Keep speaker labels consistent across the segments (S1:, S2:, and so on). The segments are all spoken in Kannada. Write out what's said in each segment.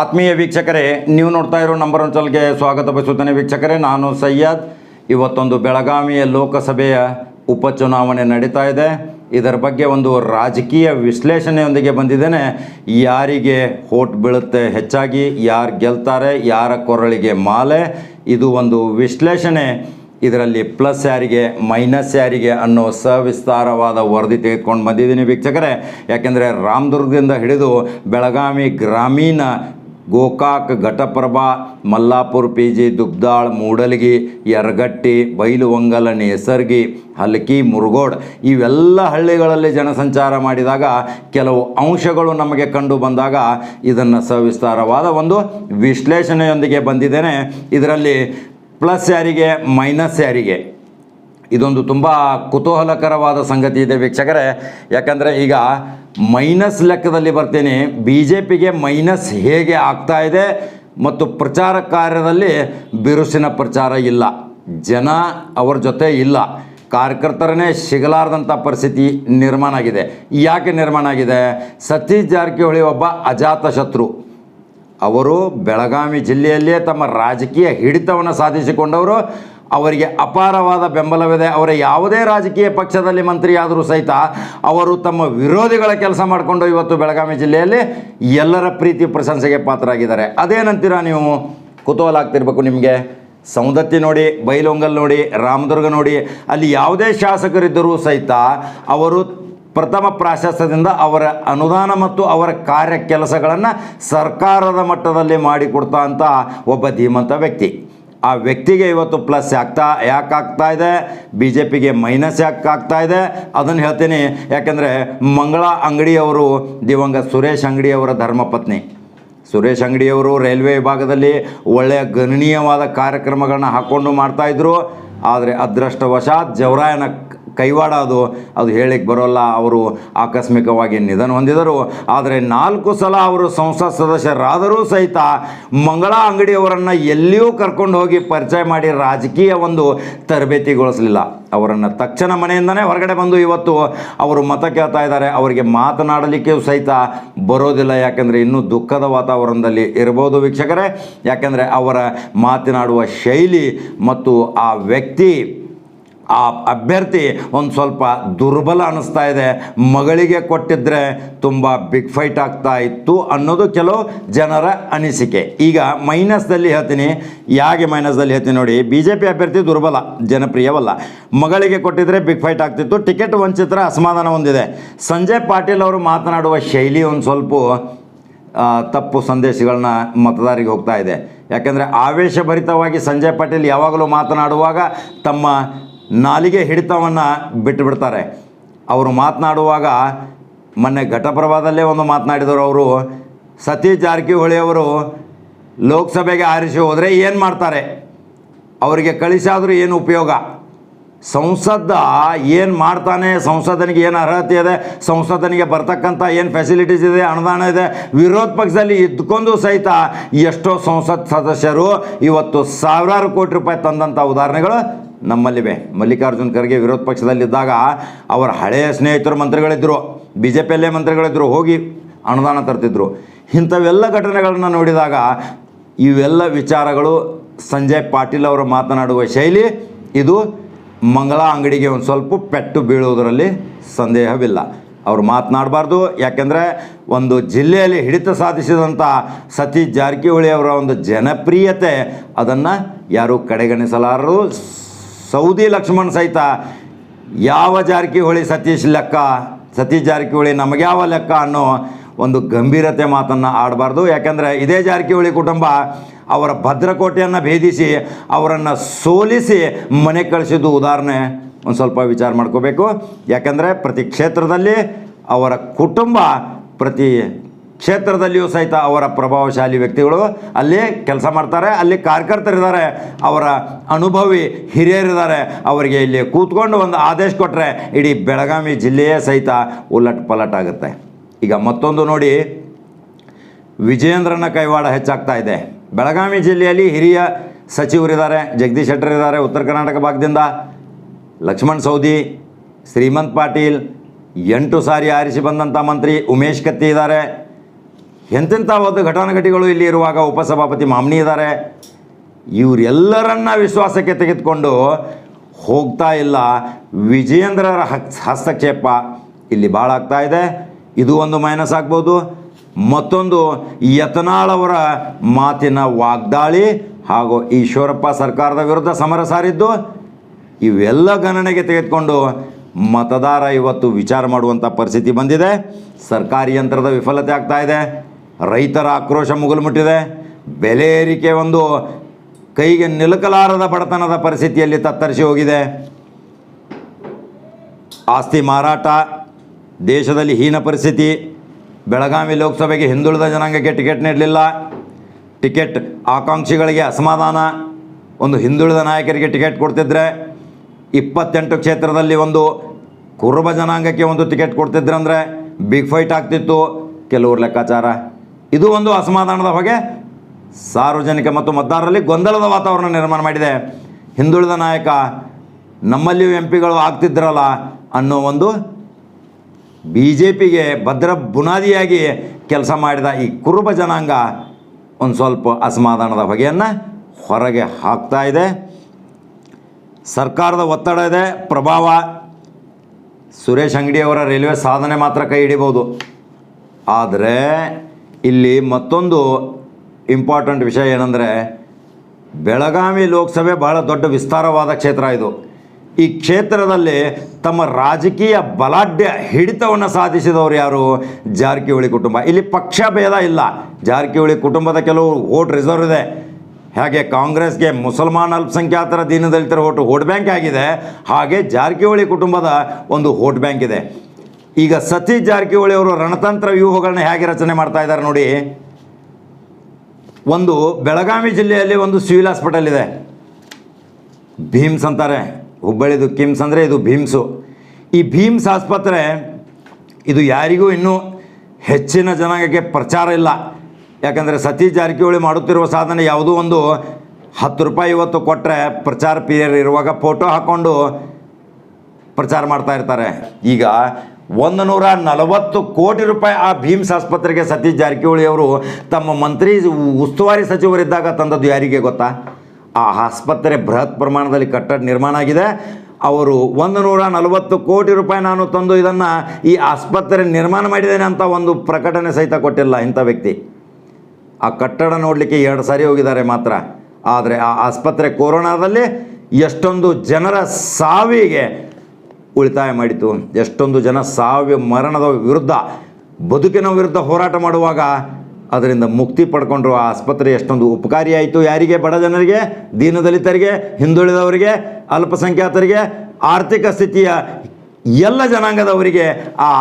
S1: ಆತ್ಮೀಯ ವೀಕ್ಷಕರೇ, ನೀವು ನೋಡ್ತಾ ಇರೋ ನಂಬರ್ ಒನ್ ಚಾನಲ್ಗೆ ಸ್ವಾಗತ ಬಯಸುತ್ತೇನೆ ವೀಕ್ಷಕರೇ. ನಾನು ಸಯ್ಯದ್ ಇವತ್ತೊಂದು ಬೆಳಗಾವಿಯ ಲೋಕಸಭೆಯ ಉಪಚುನಾವಣೆ ನಡೀತಾ ಇದೆ. ಇದರ ಬಗ್ಗೆ ಒಂದು ರಾಜಕೀಯ ವಿಶ್ಲೇಷಣೆಯೊಂದಿಗೆ ಬಂದಿದ್ದೇನೆ. ಯಾರಿಗೆ ಹೋಟ್ ಬೀಳುತ್ತೆ ಹೆಚ್ಚಾಗಿ, ಯಾರು ಗೆಲ್ತಾರೆ, ಯಾರ ಕೊರಳಿಗೆ ಮಾಲೆ, ಇದು ಒಂದು ವಿಶ್ಲೇಷಣೆ. ಇದರಲ್ಲಿ ಪ್ಲಸ್ ಯಾರಿಗೆ ಮೈನಸ್ ಯಾರಿಗೆ ಅನ್ನೋ ಸವಿಸ್ತಾರವಾದ ವರದಿ ತೆಗೆದುಕೊಂಡು ಬಂದಿದ್ದೀನಿ ವೀಕ್ಷಕರೇ. ಯಾಕೆಂದರೆ ರಾಮದುರ್ಗದಿಂದ ಹಿಡಿದು ಬೆಳಗಾವಿ ಗ್ರಾಮೀಣ ಗೋಕಾಕ್, ಘಟಪ್ರಭಾ, ಮಲ್ಲಾಪುರ ಪಿ ಜಿ ದುಬ್ದಾಳ್ ಮೂಡಲ್ಗಿ, ಯರಗಟ್ಟಿ, ಬೈಲುವಂಗಲ, ನೇಸರ್ಗಿ, ಹಲ್ಕಿ, ಮುರುಗೋಡ್ ಇವೆಲ್ಲ ಹಳ್ಳಿಗಳಲ್ಲಿ ಜನಸಂಚಾರ ಮಾಡಿದಾಗ ಕೆಲವು ಅಂಶಗಳು ನಮಗೆ ಕಂಡು ಬಂದಾಗ ಇದನ್ನು ಸವಿಸ್ತಾರವಾದ ಒಂದು ವಿಶ್ಲೇಷಣೆಯೊಂದಿಗೆ ಬಂದಿದ್ದೇನೆ. ಇದರಲ್ಲಿ ಪ್ಲಸ್ ಯಾರಿಗೆ, ಮೈನಸ್ ಯಾರಿಗೆ? ಇದೊಂದು ತುಂಬ ಕುತೂಹಲಕರವಾದ ಸಂಗತಿ ಇದೆ ವೀಕ್ಷಕರೇ. ಯಾಕಂದರೆ ಈಗ ಮೈನಸ್ ಲೆಕ್ಕದಲ್ಲಿ ಬರ್ತೀನಿ. ಬಿ ಜೆ ಪಿಗೆ ಮೈನಸ್ ಹೇಗೆ ಆಗ್ತಾ ಇದೆ ಮತ್ತು ಪ್ರಚಾರ ಕಾರ್ಯದಲ್ಲಿ ಬಿರುಸಿನ ಪ್ರಚಾರ ಇಲ್ಲ. ಜನ ಅವರ ಜೊತೆ ಇಲ್ಲ. ಕಾರ್ಯಕರ್ತರನ್ನೇ ಸಿಗಲಾರ್ದಂಥ ಪರಿಸ್ಥಿತಿ ನಿರ್ಮಾಣ ಆಗಿದೆ. ಯಾಕೆ ನಿರ್ಮಾಣ ಆಗಿದೆ? ಸತೀಶ್ ಜಾರಕಿಹೊಳಿ ಒಬ್ಬ ಅಜಾತ ಶತ್ರು. ಅವರು ಬೆಳಗಾವಿ ಜಿಲ್ಲೆಯಲ್ಲಿಯೇ ತಮ್ಮ ರಾಜಕೀಯ ಹಿಡಿತವನ್ನು ಸಾಧಿಸಿಕೊಂಡವರು. ಅವರಿಗೆ ಅಪಾರವಾದ ಬೆಂಬಲವಿದೆ. ಅವರ ಯಾವುದೇ ರಾಜಕೀಯ ಪಕ್ಷದಲ್ಲಿ ಮಂತ್ರಿಯಾದರೂ ಸಹಿತ ಅವರು ತಮ್ಮ ವಿರೋಧಿಗಳ ಕೆಲಸ ಮಾಡಿಕೊಂಡು ಇವತ್ತು ಬೆಳಗಾವಿ ಜಿಲ್ಲೆಯಲ್ಲಿ ಎಲ್ಲರ ಪ್ರೀತಿ ಪ್ರಶಂಸೆಗೆ ಪಾತ್ರರಾಗಿದ್ದಾರೆ. ಅದೇನಂತೀರ ನೀವು ಕುತೂಹಲ ಆಗ್ತಿರ್ಬೇಕು ನಿಮಗೆ. ಸೌಂದತ್ತಿ ನೋಡಿ, ಬೈಲೊಂಗಲ್ ನೋಡಿ, ರಾಮದುರ್ಗ ನೋಡಿ, ಅಲ್ಲಿ ಯಾವುದೇ ಶಾಸಕರಿದ್ದರೂ ಸಹಿತ ಅವರು ಪ್ರಥಮ ಪ್ರಾಶಸ್ತ್ಯದಿಂದ ಅವರ ಅನುದಾನ ಮತ್ತು ಅವರ ಕಾರ್ಯ ಕೆಲಸಗಳನ್ನು ಸರ್ಕಾರದ ಮಟ್ಟದಲ್ಲಿ ಮಾಡಿಕೊಡ್ತಾ ಅಂತ ಒಬ್ಬ ಧೀಮಂತ ವ್ಯಕ್ತಿ. ಆ ವ್ಯಕ್ತಿಗೆ ಇವತ್ತು ಪ್ಲಸ್ ಆಗ್ತಾ, ಯಾಕೆ ಆಗ್ತಾ ಇದೆ? ಬಿ ಜೆ ಪಿಗೆ ಮೈನಸ್ ಯಾಕೆ ಆಗ್ತಾ ಇದೆ? ಅದನ್ನು ಹೇಳ್ತೀನಿ. ಯಾಕೆಂದರೆ ಮಂಗಳ ಅಂಗಡಿಯವರು, ದಿವಂಗತ ಸುರೇಶ್ ಅಂಗಡಿಯವರ ಧರ್ಮಪತ್ನಿ. ಸುರೇಶ್ ಅಂಗಡಿಯವರು ರೈಲ್ವೆ ವಿಭಾಗದಲ್ಲಿ ಒಳ್ಳೆಯ ಗಣನೀಯವಾದ ಕಾರ್ಯಕ್ರಮಗಳನ್ನ ಹಾಕ್ಕೊಂಡು ಮಾಡ್ತಾಯಿದ್ರು ಆದರೆ ಅದೃಷ್ಟವಶಾತ್ ಜವರಾಯನ ಕೈವಾಡ ಅದು ಅದು ಹೇಳಕ್ಕೆ ಬರೋಲ್ಲ. ಅವರು ಆಕಸ್ಮಿಕವಾಗಿ ನಿಧನ ಹೊಂದಿದರು. ಆದರೆ ನಾಲ್ಕು ಸಲ ಅವರು ಸಂಸತ್ ಸದಸ್ಯರಾದರೂ ಸಹಿತ ಮಂಗಳ ಅಂಗಡಿಯವರನ್ನು ಎಲ್ಲಿಯೂ ಕರ್ಕೊಂಡು ಹೋಗಿ ಪರಿಚಯ ಮಾಡಿ ರಾಜಕೀಯ ಒಂದು ತರಬೇತಿಗೊಳಿಸಲಿಲ್ಲ. ಅವರನ್ನು ತಕ್ಷಣ ಮನೆಯಿಂದನೇ ಹೊರಗಡೆ ಬಂದು ಇವತ್ತು ಅವರು ಮತ ಕೇಳ್ತಾ ಇದ್ದಾರೆ. ಅವರಿಗೆ ಮಾತನಾಡಲಿಕ್ಕೆ ಸಹಿತ ಬರೋದಿಲ್ಲ. ಯಾಕೆಂದರೆ ಇನ್ನೂ ದುಃಖದ ವಾತಾವರಣದಲ್ಲಿ ಇರ್ಬೋದು ವೀಕ್ಷಕರೇ. ಯಾಕೆಂದರೆ ಅವರ ಮಾತನಾಡುವ ಶೈಲಿ ಮತ್ತು ಆ ವ್ಯಕ್ತಿ ಆ ಅಭ್ಯರ್ಥಿ ಒಂದು ಸ್ವಲ್ಪ ದುರ್ಬಲ ಅನ್ನಿಸ್ತಾ ಇದೆ. ಮಗಳಿಗೆ ಕೊಟ್ಟಿದ್ದರೆ ತುಂಬ ಬಿಗ್ ಫೈಟ್ ಆಗ್ತಾ ಇತ್ತು ಅನ್ನೋದು ಕೆಲವು ಜನರ ಅನಿಸಿಕೆ. ಈಗ ಮೈನಸ್ದಲ್ಲಿ ಹೇಳ್ತೀನಿ. ಯಾಕೆ ಮೈನಸ್ದಲ್ಲಿ ಹೇಳ್ತೀನಿ ನೋಡಿ. ಬಿ ಜೆ ಪಿ ಅಭ್ಯರ್ಥಿ ದುರ್ಬಲ, ಜನಪ್ರಿಯವಲ್ಲ. ಮಗಳಿಗೆ ಕೊಟ್ಟಿದ್ದರೆ ಬಿಗ್ ಫೈಟ್ ಆಗ್ತಿತ್ತು. ಟಿಕೆಟ್ ವಂಚಿತರ ಅಸಮಾಧಾನ ಹೊಂದಿದೆ. ಸಂಜಯ್ ಪಾಟೀಲ್ ಅವರು ಮಾತನಾಡುವ ಶೈಲಿ ಒಂದು ಸ್ವಲ್ಪ ತಪ್ಪು ಸಂದೇಶಗಳನ್ನ ಮತದಾರಿಗೆ ಹೋಗ್ತಾ ಇದೆ. ಯಾಕೆಂದರೆ ಆವೇಶಭರಿತವಾಗಿ ಸಂಜಯ್ ಪಾಟೀಲ್ ಯಾವಾಗಲೂ ಮಾತನಾಡುವಾಗ ತಮ್ಮ ನಾಲಿಗೆ ಹಿಡಿತವನ್ನು ಬಿಟ್ಟು ಬಿಡ್ತಾರೆ ಅವರು ಮಾತನಾಡುವಾಗ ಮೊನ್ನೆ ಘಟಪ್ರಭಾದಲ್ಲೇ ಒಂದು ಮಾತನಾಡಿದರು ಅವರು, ಸತೀಶ್ ಜಾರಕಿಹೊಳಿ ಅವರು ಲೋಕಸಭೆಗೆ ಆರಿಸಿ ಹೋದರೆ ಏನು ಮಾಡ್ತಾರೆ? ಅವರಿಗೆ ಕಳಿಸಾದರೂ ಏನು ಉಪಯೋಗ? ಸಂಸದ ಏನು ಮಾಡ್ತಾನೆ? ಸಂಸದನಿಗೆ ಏನು ಅರ್ಹತೆ ಇದೆ? ಸಂಸದನಿಗೆ ಬರ್ತಕ್ಕಂಥ ಏನು ಫೆಸಿಲಿಟೀಸ್ ಇದೆ? ಅನುದಾನ ಇದೆ? ವಿರೋಧ ಪಕ್ಷದಲ್ಲಿ ಇದ್ಕೊಂಡು ಸಹಿತ ಎಷ್ಟೋ ಸಂಸತ್ ಸದಸ್ಯರು ಇವತ್ತು ಸಾವಿರಾರು ಕೋಟಿ ರೂಪಾಯಿ ತಂದಂಥ ಉದಾಹರಣೆಗಳು ನಮ್ಮಲ್ಲಿವೆ. ಮಲ್ಲಿಕಾರ್ಜುನ್ ಖರ್ಗೆ ವಿರೋಧ ಪಕ್ಷದಲ್ಲಿದ್ದಾಗ ಅವರ ಹಳೆಯ ಸ್ನೇಹಿತರು ಮಂತ್ರಿಗಳಿದ್ದರು ಬಿ ಜೆ ಪಿಯಲ್ಲೇ ಮಂತ್ರಿಗಳಿದ್ದರು ಹೋಗಿ ಅನುದಾನ ತರ್ತಿದ್ರು. ಇಂಥವೆಲ್ಲ ಘಟನೆಗಳನ್ನು ನೋಡಿದಾಗ ಇವೆಲ್ಲ ವಿಚಾರಗಳು ಸಂಜಯ್ ಪಾಟೀಲ್ ಅವರು ಮಾತನಾಡುವ ಶೈಲಿ, ಇದು ಮಂಗಳ ಅಂಗಡಿಗೆ ಒಂದು ಸ್ವಲ್ಪ ಪೆಟ್ಟು ಬೀಳುವುದರಲ್ಲಿ ಸಂದೇಹವಿಲ್ಲ. ಅವರು ಮಾತನಾಡಬಾರ್ದು, ಯಾಕೆಂದರೆ ಒಂದು ಜಿಲ್ಲೆಯಲ್ಲಿ ಹಿಡಿತ ಸಾಧಿಸಿದಂಥ ಸತೀಶ್ ಜಾರಕಿಹೊಳಿ ಅವರ ಒಂದು ಜನಪ್ರಿಯತೆ ಅದನ್ನು ಯಾರೂ ಕಡೆಗಣಿಸಲಾರರು. ಸೌದಿ ಲಕ್ಷ್ಮಣ್ ಸಹಿತ ಯಾವ ಜಾರಕಿಹೊಳಿ ಸತೀಶ್ ಲೆಕ್ಕ, ಸತೀಶ್ ಜಾರಕಿಹೊಳಿ ನಮಗ್ಯಾವ ಲೆಕ್ಕ ಅನ್ನೋ ಒಂದು ಗಂಭೀರತೆ ಮಾತನ್ನು ಆಡಬಾರ್ದು. ಯಾಕೆಂದರೆ ಇದೇ ಜಾರಕಿಹೊಳಿ ಕುಟುಂಬ ಅವರ ಭದ್ರಕೋಟೆಯನ್ನು ಭೇದಿಸಿ, ಅವರನ್ನು ಸೋಲಿಸಿ ಮನೆ ಕಳಿಸಿದ್ದು ಉದಾಹರಣೆ ಒಂದು ಸ್ವಲ್ಪ ವಿಚಾರ ಮಾಡ್ಕೋಬೇಕು. ಯಾಕೆಂದರೆ ಪ್ರತಿ ಕ್ಷೇತ್ರದಲ್ಲಿ ಅವರ ಕುಟುಂಬ ಪ್ರತಿ ಕ್ಷೇತ್ರದಲ್ಲಿಯೂ ಸಹಿತ ಅವರ ಪ್ರಭಾವಶಾಲಿ ವ್ಯಕ್ತಿಗಳು ಅಲ್ಲಿ ಕೆಲಸ ಮಾಡ್ತಾರೆ, ಅಲ್ಲಿ ಕಾರ್ಯಕರ್ತರಿದ್ದಾರೆ ಅವರ ಅನುಭವಿ ಹಿರಿಯರಿದ್ದಾರೆ ಅವರಿಗೆ ಇಲ್ಲಿ ಕೂತ್ಕೊಂಡು ಒಂದು ಆದೇಶ ಕೊಟ್ಟರೆ ಇಡೀ ಬೆಳಗಾವಿ ಜಿಲ್ಲೆಯೇ ಸಹಿತ ಉಲ್ಲಟ್ ಪಲಟ್ ಆಗುತ್ತೆ. ಈಗ ಮತ್ತೊಂದು ನೋಡಿ ವಿಜೇಂದ್ರನ ಕೈವಾಡ ಹೆಚ್ಚಾಗ್ತಾ ಇದೆ. ಬೆಳಗಾವಿ ಜಿಲ್ಲೆಯಲ್ಲಿ ಹಿರಿಯ ಸಚಿವರಿದ್ದಾರೆ, ಜಗದೀಶ್ ಶೆಟ್ಟರ್ ಇದ್ದಾರೆ ಉತ್ತರ ಕರ್ನಾಟಕ ಭಾಗದಿಂದ. ಲಕ್ಷ್ಮಣ್ ಸೌದಿ, ಶ್ರೀಮಂತ್ ಪಾಟೀಲ್, ಎಂಟು ಸಾರಿ ಆರಿಸಿ ಬಂದಂಥ ಮಂತ್ರಿ ಉಮೇಶ್ ಕತ್ತಿ ಇದ್ದಾರೆ. ಎಂತೆಂಥ ಒಂದು ಘಟಾನುಘಟಿಗಳು ಇಲ್ಲಿ ಇರುವಾಗ ಉಪಸಭಾಪತಿ ಮಾಮ್ನಿ ಇದ್ದಾರೆ. ಇವರೆಲ್ಲರನ್ನ ವಿಶ್ವಾಸಕ್ಕೆ ತೆಗೆದುಕೊಂಡು ಹೋಗ್ತಾ ಇಲ್ಲ. ವಿಜಯೇಂದ್ರರ ಹಸ್ತಕ್ಷೇಪ ಇಲ್ಲಿ ಭಾಳ ಆಗ್ತಾ ಇದೆ. ಇದು ಒಂದು ಮೈನಸ್ ಆಗ್ಬೋದು. ಮತ್ತೊಂದು ಯತ್ನಾಳವರ ಮಾತಿನ ವಾಗ್ದಾಳಿ ಹಾಗೂ ಈಶ್ವರಪ್ಪ ಸರ್ಕಾರದ ವಿರುದ್ಧ ಸಮರ ಸಾರಿದ್ದು, ಇವೆಲ್ಲ ಗಣನೆಗೆ ತೆಗೆದುಕೊಂಡು ಮತದಾರ ಇವತ್ತು ವಿಚಾರ ಮಾಡುವಂಥ ಪರಿಸ್ಥಿತಿ ಬಂದಿದೆ. ಸರ್ಕಾರಿ ಯಂತ್ರದ ವಿಫಲತೆ ಆಗ್ತಾ ಇದೆ. ರೈತರ ಆಕ್ರೋಶ ಮುಗಿಲು ಮುಟ್ಟಿದೆ ಬೆಲೆ ಏರಿಕೆ ಒಂದು ಕೈಗೆ ನಿಲುಕಲಾರದ ಬಡತನದ ಪರಿಸ್ಥಿತಿಯಲ್ಲಿ ತತ್ತರಿಸಿ ಹೋಗಿದೆ. ಆಸ್ತಿ ಮಾರಾಟ, ದೇಶದಲ್ಲಿ ಹೀನ ಪರಿಸ್ಥಿತಿ, ಬೆಳಗಾವಿ ಲೋಕಸಭೆಗೆ ಹಿಂದುಳಿದ ಜನಾಂಗಕ್ಕೆ ಟಿಕೆಟ್ ನೀಡಲಿಲ್ಲ. ಟಿಕೆಟ್ ಆಕಾಂಕ್ಷಿಗಳಿಗೆ ಅಸಮಾಧಾನ. ಒಂದು ಹಿಂದುಳಿದ ನಾಯಕರಿಗೆ ಟಿಕೆಟ್ ಕೊಡ್ತಿದ್ರೆ ಇಪ್ಪತ್ತೆಂಟು ಕ್ಷೇತ್ರದಲ್ಲಿ ಒಂದು ಕುರುಬ ಜನಾಂಗಕ್ಕೆ ಒಂದು ಟಿಕೆಟ್ ಕೊಡ್ತಿದ್ರೆ ಅಂದರೆ ಬಿಗ್ ಫೈಟ್ ಆಗ್ತಿತ್ತು. ಕೆಲವರು ಲೆಕ್ಕಾಚಾರ. ಇದು ಒಂದು ಅಸಮಾಧಾನದ ಹೊಗೆ. ಸಾರ್ವಜನಿಕ ಮತ್ತು ಮತದಾರರಲ್ಲಿ ಗೊಂದಲದ ವಾತಾವರಣ ನಿರ್ಮಾಣ ಮಾಡಿದೆ. ಹಿಂದುಳಿದ ನಾಯಕ, ನಮ್ಮಲ್ಲಿಯೂ ಎಂ ಪಿಗಳು ಆಗ್ತಿದ್ರಲ್ಲ ಅನ್ನೋ ಒಂದು ಬಿ ಜೆ ಪಿಗೆ ಭದ್ರ ಬುನಾದಿಯಾಗಿ ಕೆಲಸ ಮಾಡಿದ ಈ ಕುರುಬ ಜನಾಂಗ ಒಂದು ಸ್ವಲ್ಪ ಅಸಮಾಧಾನದ ಹೊಗೆಯನ್ನು ಹೊರಗೆ ಹಾಕ್ತಾ ಇದೆ. ಸರ್ಕಾರದ ಒತ್ತಡ ಇದೆ, ಪ್ರಭಾವ. ಸುರೇಶ್ ಅಂಗಡಿಯವರ ರೈಲ್ವೆ ಸಾಧನೆ ಮಾತ್ರ ಕೈ ಹಿಡಿಬೋದು. ಆದರೆ ಇಲ್ಲಿ ಮತ್ತೊಂದು ಇಂಪಾರ್ಟೆಂಟ್ ವಿಷಯ ಏನಂದರೆ, ಬೆಳಗಾವಿ ಲೋಕಸಭೆ ಬಹಳ ದೊಡ್ಡ ವಿಸ್ತಾರವಾದ ಕ್ಷೇತ್ರ ಇದು. ಈ ಕ್ಷೇತ್ರದಲ್ಲಿ ತಮ್ಮ ರಾಜಕೀಯ ಬಲಾಢ್ಯ ಹಿಡಿತವನ್ನು ಸಾಧಿಸಿದವರು ಯಾರು? ಜಾರಕಿಹೊಳಿ ಕುಟುಂಬ. ಇಲ್ಲಿ ಪಕ್ಷ ಭೇದ ಇಲ್ಲ. ಜಾರಕಿಹೊಳಿ ಕುಟುಂಬದ ಕೆಲವು ಓಟ್ ರಿಸರ್ವ್ ಇದೆ. ಹಾಗೆ ಕಾಂಗ್ರೆಸ್ಗೆ ಮುಸಲ್ಮಾನ್ ಅಲ್ಪಸಂಖ್ಯಾತರ ದೀನದಲಿತರ ಓಟು ಓಟ್ ಬ್ಯಾಂಕ್ ಆಗಿದೆ. ಹಾಗೆ ಜಾರಕಿಹೊಳಿ ಕುಟುಂಬದ ಒಂದು ವೋಟ್ ಬ್ಯಾಂಕ್ ಇದೆ. ಈಗ ಸತೀಶ್ ಜಾರಕಿಹೊಳಿ ಅವರು ರಣತಂತ್ರ ವ್ಯೂಹಗಳನ್ನ ಹೇಗೆ ರಚನೆ ಮಾಡ್ತಾ ಇದ್ದಾರೆ ನೋಡಿ. ಒಂದು ಬೆಳಗಾವಿ ಜಿಲ್ಲೆಯಲ್ಲಿ ಒಂದು ಸಿವಿಲ್ ಹಾಸ್ಪಿಟಲ್ ಇದೆ. ಭೀಮ್ಸ್ ಅಂತಾರೆ. ಹುಬ್ಬಳ್ಳಿದು ಕಿಮ್ಸ್ ಅಂದರೆ ಇದು ಭೀಮ್ಸು. ಈ ಭೀಮ್ಸ್ ಆಸ್ಪತ್ರೆ ಇದು ಯಾರಿಗೂ ಇನ್ನೂ ಹೆಚ್ಚಿನ ಜನಾಂಗಕ್ಕೆ ಪ್ರಚಾರ ಇಲ್ಲ. ಯಾಕಂದರೆ ಸತೀಶ್ ಜಾರಕಿಹೊಳಿ ಮಾಡುತ್ತಿರುವ ಸಾಧನೆ ಯಾವುದೋ ಒಂದು ಹತ್ತು ರೂಪಾಯಿ ಇವತ್ತು ಕೊಟ್ಟರೆ ಪ್ರಚಾರ ಪೀರಿಯರ್ ಇರುವಾಗ ಫೋಟೋ ಹಾಕ್ಕೊಂಡು ಪ್ರಚಾರ ಮಾಡ್ತಾ ಇರ್ತಾರೆ. ಈಗ ಒಂದು ನೂರ ನಲವತ್ತು ಕೋಟಿ ರೂಪಾಯಿ ಆ ಭೀಮ್ಸ್ ಆಸ್ಪತ್ರೆಗೆ ಸತೀಶ್ ಜಾರಕಿಹೊಳಿ ಅವರು ತಮ್ಮ ಮಂತ್ರಿ ಉಸ್ತುವಾರಿ ಸಚಿವರಿದ್ದಾಗ ತಂದದ್ದು ಯಾರಿಗೆ ಗೊತ್ತಾ? ಆ ಆಸ್ಪತ್ರೆ ಬೃಹತ್ ಪ್ರಮಾಣದಲ್ಲಿ ಕಟ್ಟಡ ನಿರ್ಮಾಣ ಆಗಿದೆ. ಅವರು ಒಂದು ನೂರ ನಲವತ್ತು ಕೋಟಿ ರೂಪಾಯಿ ನಾನು ತಂದು ಇದನ್ನು ಈ ಆಸ್ಪತ್ರೆ ನಿರ್ಮಾಣ ಮಾಡಿದ್ದೇನೆ ಅಂತ ಒಂದು ಪ್ರಕಟಣೆ ಸಹಿತ ಕೊಟ್ಟಿಲ್ಲ ಇಂಥ ವ್ಯಕ್ತಿ. ಆ ಕಟ್ಟಡ ನೋಡಲಿಕ್ಕೆ ಎರಡು ಸಾರಿ ಹೋಗಿದ್ದಾರೆ ಮಾತ್ರ. ಆದರೆ ಆ ಆಸ್ಪತ್ರೆ ಕೊರೋನಾದಲ್ಲಿ ಎಷ್ಟೊಂದು ಜನರ ಸಾವಿಗೆ ಉಳಿತಾಯ ಮಾಡಿತು. ಎಷ್ಟೊಂದು ಜನ ಸಾವ್ಯ ಮರಣದ ವಿರುದ್ಧ, ಬದುಕಿನ ವಿರುದ್ಧ ಹೋರಾಟ ಮಾಡುವಾಗ ಅದರಿಂದ ಮುಕ್ತಿ ಪಡ್ಕೊಂಡ್ರು ಆ ಆಸ್ಪತ್ರೆ. ಎಷ್ಟೊಂದು ಉಪಕಾರಿಯಾಯಿತು ಯಾರಿಗೆ? ಬಡ ಜನರಿಗೆ, ದೀನದಲಿತರಿಗೆ, ಹಿಂದುಳಿದವರಿಗೆ, ಅಲ್ಪಸಂಖ್ಯಾತರಿಗೆ, ಆರ್ಥಿಕ ಸ್ಥಿತಿಯ ಎಲ್ಲ ಜನಾಂಗದವರಿಗೆ ಆ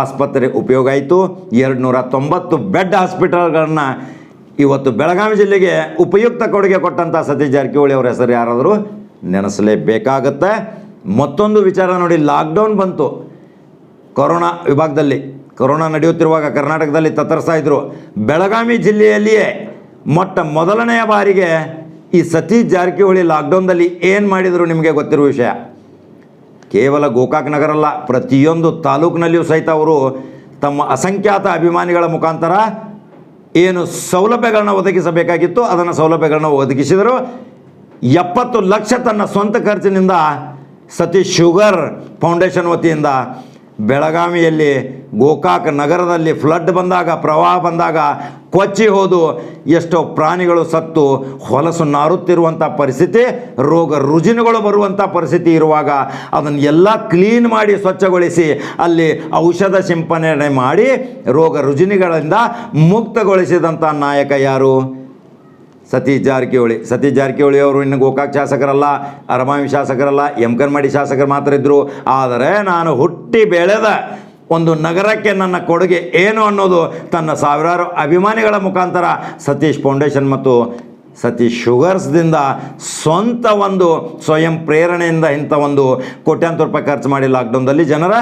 S1: ಆಸ್ಪತ್ರೆ ಉಪಯೋಗ ಆಯಿತು. ಎರಡು ನೂರ ತೊಂಬತ್ತು ಬೆಡ್ ಹಾಸ್ಪಿಟಲ್ಗಳನ್ನು ಇವತ್ತು ಬೆಳಗಾವಿ ಜಿಲ್ಲೆಗೆ ಉಪಯುಕ್ತ ಕೊಡುಗೆ ಕೊಟ್ಟಂಥ ಸತೀಶ್ ಜಾರಕಿಹೊಳಿ ಅವರ ಹೆಸರು ಯಾರಾದರೂ ನೆನೆಸಲೇಬೇಕಾಗತ್ತೆ. ಮತ್ತೊಂದು ವಿಚಾರ ನೋಡಿ ಲಾಕ್ಡೌನ್ ಬಂತು. ಕೊರೋನಾ ವಿಭಾಗದಲ್ಲಿ, ಕೊರೋನಾ ನಡೆಯುತ್ತಿರುವಾಗ ಕರ್ನಾಟಕದಲ್ಲಿ ತತ್ತರಿಸ್ತಾ ಇದ್ರು. ಬೆಳಗಾವಿ ಜಿಲ್ಲೆಯಲ್ಲಿಯೇ ಮೊಟ್ಟ ಮೊದಲನೆಯ ಬಾರಿಗೆ ಈ ಸತೀಶ್ ಜಾರಕಿಹೊಳಿ ಲಾಕ್ಡೌನ್ದಲ್ಲಿ ಏನು ಮಾಡಿದರು ನಿಮಗೆ ಗೊತ್ತಿರುವ ವಿಷಯ? ಕೇವಲ ಗೋಕಾಕ್ ನಗರ ಅಲ್ಲ, ಪ್ರತಿಯೊಂದು ತಾಲೂಕಿನಲ್ಲಿಯೂ ಸಹಿತ ಅವರು ತಮ್ಮ ಅಸಂಖ್ಯಾತ ಅಭಿಮಾನಿಗಳ ಮುಖಾಂತರ ಏನು ಸೌಲಭ್ಯಗಳನ್ನ ಒದಗಿಸಬೇಕಾಗಿತ್ತು, ಅದನ್ನು ಸೌಲಭ್ಯಗಳನ್ನ ಒದಗಿಸಿದರು. ಎಪ್ಪತ್ತು ಲಕ್ಷ ತನ್ನ ಸ್ವಂತ ಖರ್ಚಿನಿಂದ ಸತೀಶ್ ಶುಗರ್ ಫೌಂಡೇಶನ್ ವತಿಯಿಂದ ಬೆಳಗಾವಿಯಲ್ಲಿ ಗೋಕಾಕ್ ನಗರದಲ್ಲಿ ಫ್ಲಡ್ ಬಂದಾಗ, ಪ್ರವಾಹ ಬಂದಾಗ ಕೊಚ್ಚಿ ಹೋದು, ಎಷ್ಟೋ ಪ್ರಾಣಿಗಳು ಸತ್ತು, ಹೊಲಸು ನಾರುತ್ತಿರುವಂಥ ಪರಿಸ್ಥಿತಿ, ರೋಗ ರುಜಿನಗಳು ಬರುವಂಥ ಪರಿಸ್ಥಿತಿ ಇರುವಾಗ ಅದನ್ನು ಎಲ್ಲ ಕ್ಲೀನ್ ಮಾಡಿ, ಸ್ವಚ್ಛಗೊಳಿಸಿ, ಅಲ್ಲಿ ಔಷಧ ಸಿಂಪಡಣೆ ಮಾಡಿ, ರೋಗ ರುಜಿನಿಗಳಿಂದ ಮುಕ್ತಗೊಳಿಸಿದಂಥ ನಾಯಕ ಯಾರು? ಸತೀಶ್ ಜಾರಕಿಹೊಳಿ. ಸತೀಶ್ ಜಾರಕಿಹೊಳಿ ಅವರು ಇನ್ನು ಗೋಕಾಕ್ ಶಾಸಕರಲ್ಲ ಅರಮಾವಿ ಶಾಸಕರಲ್ಲ, ಎಮ್ಕನ್ಮಡಿ ಶಾಸಕರು ಮಾತ್ರ ಇದ್ದರು ಆದರೆ ನಾನು ಹುಟ್ಟಿ ಬೆಳೆದ ಒಂದು ನಗರಕ್ಕೆ ನನ್ನ ಕೊಡುಗೆ ಏನು ಅನ್ನೋದು ತನ್ನ ಸಾವಿರಾರು ಅಭಿಮಾನಿಗಳ ಮುಖಾಂತರ ಸತೀಶ್ ಫೌಂಡೇಶನ್ ಮತ್ತು ಸತೀಶ್ ಶುಗರ್ಸ್ದಿಂದ ಸ್ವಂತ ಒಂದು ಸ್ವಯಂ ಪ್ರೇರಣೆಯಿಂದ ಇಂಥ ಒಂದು ಕೋಟ್ಯಾಂತರ ರೂಪಾಯಿ ಖರ್ಚು ಮಾಡಿ ಲಾಕ್ಡೌನ್ದಲ್ಲಿ ಜನರ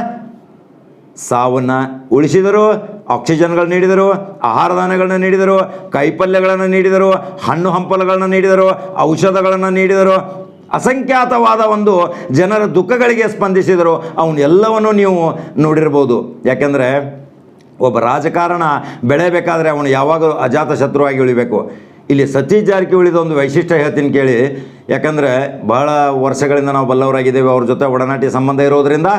S1: ಸಾವನ್ನು ಉಳಿಸಿದರು ಆಕ್ಸಿಜನ್ಗಳು ನೀಡಿದರು, ಆಹಾರ ಧಾನ್ಯಗಳನ್ನ ನೀಡಿದರು, ಕೈಪಲ್ಯಗಳನ್ನು ನೀಡಿದರು, ಹಣ್ಣು ಹಂಪಲುಗಳನ್ನು ನೀಡಿದರು, ಔಷಧಗಳನ್ನು ನೀಡಿದರು. ಅಸಂಖ್ಯಾತವಾದ ಒಂದು ಜನರ ದುಃಖಗಳಿಗೆ ಸ್ಪಂದಿಸಿದರು. ಅವನ್ನೆಲ್ಲವನ್ನು ನೀವು ನೋಡಿರ್ಬೋದು. ಯಾಕೆಂದರೆ, ಒಬ್ಬ ರಾಜಕಾರಣ ಬೆಳೆಯಬೇಕಾದ್ರೆ ಅವನು ಯಾವಾಗಲೂ ಅಜಾತ ಶತ್ರುವಾಗಿ ಉಳಿಬೇಕು. ಇಲ್ಲಿ ಸತೀಶ್ ಜಾರಕಿಹೊಳಿದ ಒಂದು ವೈಶಿಷ್ಟ್ಯ ಹೇಳ್ತೀನಿ ಕೇಳಿ. ಯಾಕಂದರೆ ಬಹಳ ವರ್ಷಗಳಿಂದ ನಾವು ಬಲ್ಲವರಾಗಿದ್ದೇವೆ, ಅವ್ರ ಜೊತೆ ಒಡನಾಟಿ ಸಂಬಂಧ ಇರೋದರಿಂದ.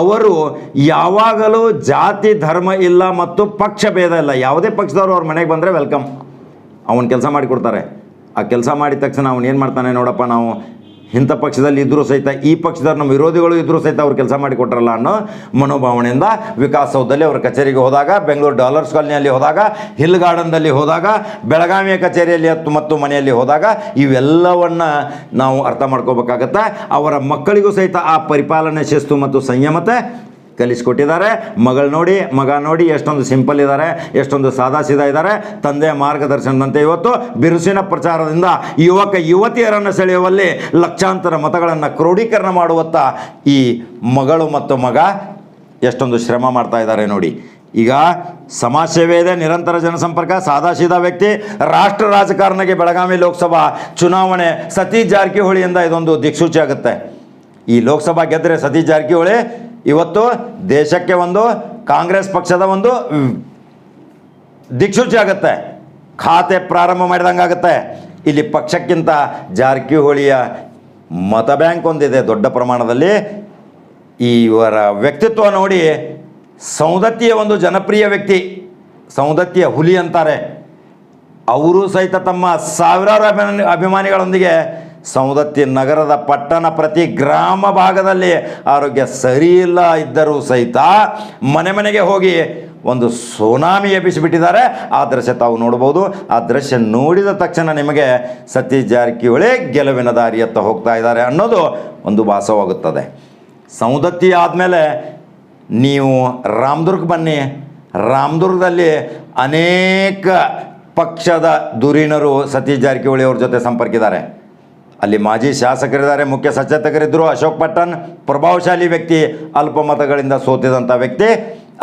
S1: ಅವರು ಯಾವಾಗಲೂ ಜಾತಿ, ಧರ್ಮ ಇಲ್ಲ ಮತ್ತು ಪಕ್ಷ ಭೇದ ಇಲ್ಲ. ಯಾವುದೇ ಪಕ್ಷದವರು ಅವ್ರ ಮನೆಗೆ ಬಂದರೆ ವೆಲ್ಕಮ್ ಅವನು ಕೆಲಸ ಮಾಡಿಕೊಡ್ತಾರೆ. ಆ ಕೆಲಸ ಮಾಡಿದ ತಕ್ಷಣ ಅವನು ಏನು ಮಾಡ್ತಾನೆ ನೋಡಪ್ಪ ನಾವು? ಇಂಥ ಪಕ್ಷದಲ್ಲಿ ಇದ್ದರೂ ಸಹಿತ ಈ ಪಕ್ಷದವ್ರು ನಮ್ಮ ವಿರೋಧಿಗಳು ಇದ್ದರೂ ಸಹಿತ ಅವ್ರು ಕೆಲಸ ಮಾಡಿಕೊಟ್ರಲ್ಲ ಅನ್ನೋ ಮನೋಭಾವನೆಯಿಂದ ವಿಕಾಸಸೌಧದಲ್ಲಿ ಅವರ ಕಚೇರಿಗೆ ಹೋದಾಗ, ಬೆಂಗಳೂರು ಡಾಲರ್ಸ್ ಕಾಲನಿಯಲ್ಲಿ ಹೋದಾಗ, ಹಿಲ್ ಗಾರ್ಡನ್ದಲ್ಲಿ ಹೋದಾಗ, ಬೆಳಗಾವಿಯ ಕಚೇರಿಯಲ್ಲಿ ಮತ್ತು ಮನೆಯಲ್ಲಿ ಹೋದಾಗ ಇವೆಲ್ಲವನ್ನು ನಾವು ಅರ್ಥ ಮಾಡ್ಕೋಬೇಕಾಗತ್ತೆ. ಅವರ ಮಕ್ಕಳಿಗೂ ಸಹಿತ ಆ ಪರಿಪಾಲನೆ ಶಿಸ್ತು ಮತ್ತು ಸಂಯಮತೆ ಕಲಿಸ್ಕೊಟ್ಟಿದ್ದಾರೆ. ಮಗಳು ನೋಡಿ, ಮಗ ನೋಡಿ ಎಷ್ಟೊಂದು ಸಿಂಪಲ್ ಇದ್ದಾರೆ, ಎಷ್ಟೊಂದು ಸಾದಾ ಸೀದಾ ಇದ್ದಾರೆ. ತಂದೆಯ ಮಾರ್ಗದರ್ಶನದಂತೆ ಇವತ್ತು ಬಿರುಸಿನ ಪ್ರಚಾರದಿಂದ ಯುವಕ ಯುವತಿಯರನ್ನು ಸೆಳೆಯುವಲ್ಲಿ ಲಕ್ಷಾಂತರ ಮತಗಳನ್ನು ಕ್ರೋಢೀಕರಣ ಮಾಡುವತ್ತ ಈ ಮಗಳು ಮತ್ತು ಮಗ ಎಷ್ಟೊಂದು ಶ್ರಮ ಮಾಡ್ತಾ ಇದ್ದಾರೆ ನೋಡಿ. ಈಗ ಸಮಾಜ ಸೇವೆ ಇದೆ, ನಿರಂತರ ಜನಸಂಪರ್ಕ ಸಾದಾ ಸೀದಾ ವ್ಯಕ್ತಿ, ರಾಷ್ಟ್ರ ರಾಜಕಾರಣಕ್ಕೆ ಬೆಳಗಾವಿ ಲೋಕಸಭಾ ಚುನಾವಣೆ ಸತೀಶ್ ಜಾರಕಿಹೊಳಿಯಿಂದ ಇದೊಂದು ದಿಕ್ಸೂಚಿ ಆಗುತ್ತೆ. ಈ ಲೋಕಸಭಾ ಗೆದ್ದರೆ ಸತೀಶ್ ಜಾರಕಿಹೊಳಿ ಇವತ್ತು ದೇಶಕ್ಕೆ ಒಂದು, ಕಾಂಗ್ರೆಸ್ ಪಕ್ಷದ ಒಂದು ದಿಕ್ಸೂಚಿ ಆಗುತ್ತೆ. ಖಾತೆ ಪ್ರಾರಂಭ ಮಾಡಿದಂಗೆ ಆಗುತ್ತೆ. ಇಲ್ಲಿ ಪಕ್ಷಕ್ಕಿಂತ ಜಾರಕಿಹೊಳಿಯ ಮತ ಬ್ಯಾಂಕ್ ಒಂದಿದೆ ದೊಡ್ಡ ಪ್ರಮಾಣದಲ್ಲಿ. ಇವರ ವ್ಯಕ್ತಿತ್ವ ನೋಡಿ ಸೌದತ್ತಿಯ ಒಂದು ಜನಪ್ರಿಯ ವ್ಯಕ್ತಿ, ಸೌದತ್ತಿಯ ಹುಲಿ ಅಂತಾರೆ. ಅವರು ಸಹಿತ ತಮ್ಮ ಸಾವಿರಾರು ಅಭಿಮಾನಿ, ಅಭಿಮಾನಿಗಳೊಂದಿಗೆ ಸೌದತ್ತಿ ನಗರದ ಪಟ್ಟಣ ಪ್ರತಿ ಗ್ರಾಮ ಭಾಗದಲ್ಲಿ ಆರೋಗ್ಯ ಸರಿಯಿಲ್ಲ ಇದ್ದರೂ ಸಹಿತ ಮನೆ ಮನೆಗೆ ಹೋಗಿ ಒಂದು ಸುನಾಮಿ ಎಬ್ಬಿಸಿಬಿಟ್ಟಿದ್ದಾರೆ. ಆ ದೃಶ್ಯ ತಾವು ನೋಡ್ಬೋದು ಆ ದೃಶ್ಯ ನೋಡಿದ ತಕ್ಷಣ ನಿಮಗೆ ಸತೀಶ್ ಜಾರಕಿಹೊಳಿ ಗೆಲುವಿನ ದಾರಿಯತ್ತ ಹೋಗ್ತಾ ಇದ್ದಾರೆ ಅನ್ನೋದು ಒಂದು ಭಾಸವಾಗುತ್ತದೆ. ಸೌದತ್ತಿ ಆದಮೇಲೆ ನೀವು ರಾಮದುರ್ಗ ಬನ್ನಿ. ರಾಮದುರ್ಗದಲ್ಲಿ ಅನೇಕ ಪಕ್ಷದ ಧುರೀಣರು ಸತೀಶ್ ಜಾರಕಿಹೊಳಿ ಅವ್ರ ಜೊತೆ ಸಂಪರ್ಕಿದ್ದಾರೆ. ಅಲ್ಲಿ ಮಾಜಿ ಶಾಸಕರಿದ್ದಾರೆ. ಮುಖ್ಯ ಸಚೇತಕರಿದ್ದರು ಅಶೋಕ್ ಪಟ್ಟಣ್ ಪ್ರಭಾವಶಾಲಿ ವ್ಯಕ್ತಿ, ಅಲ್ಪ ಮತಗಳಿಂದ ಸೋತಿದಂಥ ವ್ಯಕ್ತಿ.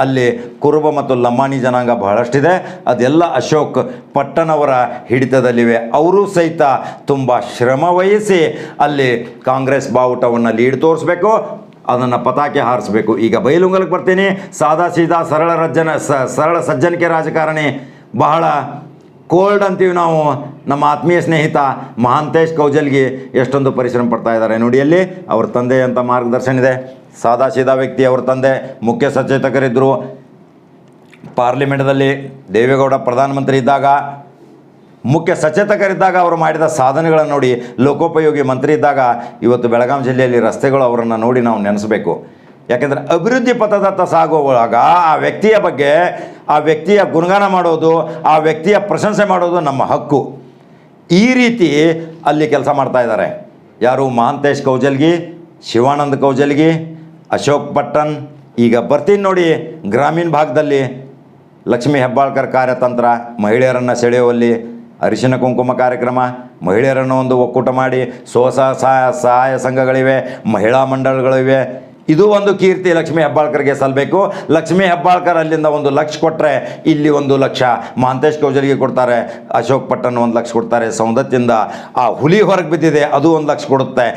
S1: ಅಲ್ಲಿ ಕುರುಬ ಮತ್ತು ಲಂಬಾಣಿ ಜನಾಂಗ ಬಹಳಷ್ಟಿದೆ. ಅದೆಲ್ಲ ಅಶೋಕ್ ಪಟ್ಟಣವರ ಹಿಡಿತದಲ್ಲಿವೆ. ಅವರು ಸಹಿತ ತುಂಬ ಶ್ರಮ ವಹಿಸಿ ಅಲ್ಲಿ ಕಾಂಗ್ರೆಸ್ ಬಾವುಟವನ್ನು ಲೀಡ್ ತೋರಿಸ್ಬೇಕು, ಅದನ್ನು ಪತಾಕೆ ಹಾರಿಸ್ಬೇಕು. ಈಗ ಬಯಲುಂಗಲಕ್ಕೆ ಬರ್ತೀನಿ. ಸಾದಾ ಸೀದಾ ಸರಳ ರಜ್ಜನ ಸರಳ ಸಜ್ಜನಿಕೆ ರಾಜಕಾರಣಿ. ಬಹಳ ಕೋಲ್ಡ್ ಅಂತೀವಿ ನಾವು. ನಮ್ಮ ಆತ್ಮೀಯ ಸ್ನೇಹಿತ ಮಹಾಂತೇಶ್ ಕೌಜಲ್ಗೆ ಎಷ್ಟೊಂದು ಪರಿಶ್ರಮ ಪಡ್ತಾ ಇದ್ದಾರೆ. ನೋಡಿ, ಅಲ್ಲಿ ಅವ್ರ ತಂದೆ ಅಂತ ಮಾರ್ಗದರ್ಶನ ಇದೆ. ಸಾದಾ ಸೀದಾ ವ್ಯಕ್ತಿ ಅವ್ರ ತಂದೆ, ಮುಖ್ಯ ಸಚೇತಕರಿದ್ದರು ಪಾರ್ಲಿಮೆಂಟ್ದಲ್ಲಿ ದೇವೇಗೌಡ ಪ್ರಧಾನಮಂತ್ರಿ ಇದ್ದಾಗ, ಮುಖ್ಯ ಸಚೇತಕರಿದ್ದಾಗ ಅವರು ಮಾಡಿದ ಸಾಧನೆಗಳನ್ನು ನೋಡಿ, ಲೋಕೋಪಯೋಗಿ ಮಂತ್ರಿ ಇದ್ದಾಗ ಇವತ್ತು ಬೆಳಗಾವಿ ಜಿಲ್ಲೆಯಲ್ಲಿ ರಸ್ತೆಗಳು ಅವರನ್ನು ನೋಡಿ ನಾವು ನೆನೆಸಬೇಕು. ಯಾಕೆಂದರೆ ಅಭಿವೃದ್ಧಿ ಪಥದತ್ತ ಸಾಗುವಾಗ ಆ ವ್ಯಕ್ತಿಯ ಬಗ್ಗೆ, ಆ ವ್ಯಕ್ತಿಯ ಗುಣಗಾನ ಮಾಡೋದು, ಆ ವ್ಯಕ್ತಿಯ ಪ್ರಶಂಸೆ ಮಾಡೋದು ನಮ್ಮ ಹಕ್ಕು. ಈ ರೀತಿ ಅಲ್ಲಿ ಕೆಲಸ ಮಾಡ್ತಾ ಇದ್ದಾರೆ. ಯಾರು ಮಹಾಂತೇಶ್ ಕೌಜಲ್ಗಿ, ಶಿವಾನಂದ ಕೌಜಲ್ಗಿ, ಅಶೋಕ್ ಪಟ್ಟಣ್ ಈಗ ಬರ್ತೀನಿ ನೋಡಿ ಗ್ರಾಮೀಣ ಭಾಗದಲ್ಲಿ ಲಕ್ಷ್ಮೀ ಹೆಬ್ಬಾಳ್ಕರ್ ಕಾರ್ಯತಂತ್ರ, ಮಹಿಳೆಯರನ್ನು ಸೆಳೆಯುವಲ್ಲಿ ಅರಿಶಿನ ಕುಂಕುಮ ಕಾರ್ಯಕ್ರಮ, ಮಹಿಳೆಯರನ್ನು ಒಂದು ಒಕ್ಕೂಟ ಮಾಡಿ ಸ್ವಸಹಾಯ ಸಹಾಯ ಸಹಾಯ ಸಂಘಗಳಿವೆ, ಮಹಿಳಾ ಮಂಡಳಗಳಿವೆ ಇದು ಒಂದು ಕೀರ್ತಿ ಲಕ್ಷ್ಮೀ ಹೆಬ್ಬಾಳ್ಕರ್ಗೆ ಸಲ್ಲಬೇಕು ಲಕ್ಷ್ಮೀ ಹೆಬ್ಬಾಳ್ಕರ್ ಅಲ್ಲಿಂದ ಒಂದು ಲಕ್ಷ ಕೊಟ್ಟರೆ ಇಲ್ಲಿ ಒಂದು ಲಕ್ಷ. ಮಹಾಂತೇಶ್ ಕೌಜಲ್ಗೆ ಕೊಡ್ತಾರೆ, ಅಶೋಕ್ ಪಟ್ಟಣ ಒಂದು ಲಕ್ಷ ಕೊಡ್ತಾರೆ ಸೌಂದತ್ಯದಿಂದ ಆ ಹುಲಿ ಹೊರಗೆ ಬಿದ್ದಿದೆ, ಅದು ಒಂದು ಲಕ್ಷ ಕೊಡುತ್ತೆ.